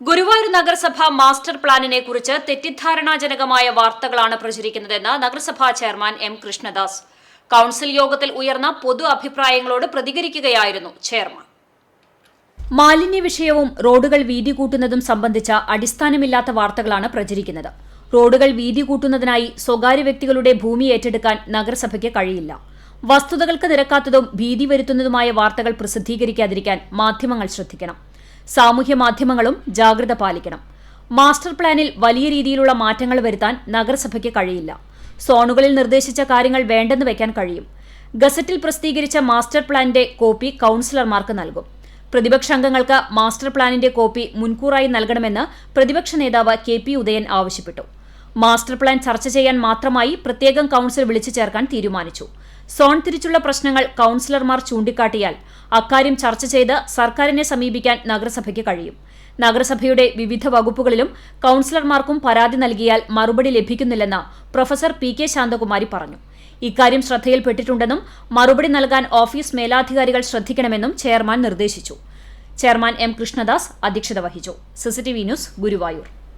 ഗുരുവായൂർ നഗരസഭ മാസ്റ്റർ പ്ലാനിനെ കുറിച്ച് തെറ്റിദ്ധാരണാജനകമായ വാർത്തകളാണ് പ്രചരിക്കുന്നതെന്ന് നഗരസഭാ ചെയർമാൻ എം കൃഷ്ണദാസ്. കൌൺസിൽ യോഗത്തിൽ ഉയർന്ന പൊതു അഭിപ്രായങ്ങളോട് പ്രതികരിക്കുകയായിരുന്നു ചെയർമാൻ. മാലിന്യ വിഷയവും റോഡുകൾ വീതി കൂട്ടുന്നതും സംബന്ധിച്ച അടിസ്ഥാനമില്ലാത്ത വാർത്തകളാണ് പ്രചരിക്കുന്നത്. റോഡുകൾ വീതി കൂട്ടുന്നതിനായി സ്വകാര്യ വ്യക്തികളുടെ ഭൂമി ഏറ്റെടുക്കാൻ നഗരസഭയ്ക്ക് കഴിയില്ല. വസ്തുതകൾക്ക് നിരക്കാത്തതും ഭീതി വരുത്തുന്നതുമായ വാർത്തകൾ പ്രസിദ്ധീകരിക്കാതിരിക്കാൻ മാധ്യമങ്ങൾ ശ്രദ്ധിക്കണം. സാമൂഹ്യ മാധ്യമങ്ങളും ജാഗ്രത പാലിക്കണം. മാസ്റ്റർ പ്ലാനിൽ വലിയ രീതിയിലുള്ള മാറ്റങ്ങൾ വരുത്താൻ നഗരസഭയ്ക്ക് കഴിയില്ല. സോണുകളിൽ നിർദ്ദേശിച്ച കാര്യങ്ങൾ വേണ്ടെന്ന് വയ്ക്കാൻ കഴിയും. ഗസറ്റിൽ പ്രസിദ്ധീകരിച്ച മാസ്റ്റർ പ്ലാനിന്റെ കോപ്പി കൌൺസിലർമാർക്ക് നൽകും. പ്രതിപക്ഷ അംഗങ്ങൾക്ക് മാസ്റ്റർ പ്ലാനിന്റെ കോപ്പി മുൻകൂറായി നൽകണമെന്ന് പ്രതിപക്ഷ നേതാവ് കെ പി ഉദയൻ ആവശ്യപ്പെട്ടു. മാസ്റ്റർ പ്ലാൻ ചർച്ച ചെയ്യാൻ മാത്രമായി പ്രത്യേകം കൌൺസിൽ വിളിച്ചു ചേർക്കാൻ തീരുമാനിച്ചു. സോൺ തിരിച്ചുള്ള പ്രശ്നങ്ങൾ കൌൺസിലർമാർ ചൂണ്ടിക്കാട്ടിയാൽ അക്കാര്യം ചർച്ച ചെയ്ത് സർക്കാരിനെ സമീപിക്കാൻ നഗരസഭയ്ക്ക് കഴിയും. നഗരസഭയുടെ വിവിധ വകുപ്പുകളിലും കൌൺസിലർമാർക്കും പരാതി നൽകിയാൽ മറുപടി ലഭിക്കുന്നില്ലെന്ന് പ്രൊഫസർ പി കെ ശാന്തകുമാരി പറഞ്ഞു. ഇക്കാര്യം ശ്രദ്ധയിൽപ്പെട്ടിട്ടുണ്ടെന്നും മറുപടി നൽകാൻ ഓഫീസ് മേലാധികാരികൾ ശ്രദ്ധിക്കണമെന്നും ചെയർമാൻ നിർദ്ദേശിച്ചു. ചെയർമാൻ എം കൃഷ്ണദാസ് അധ്യക്ഷത വഹിച്ചു. CCTV news Guruvayur.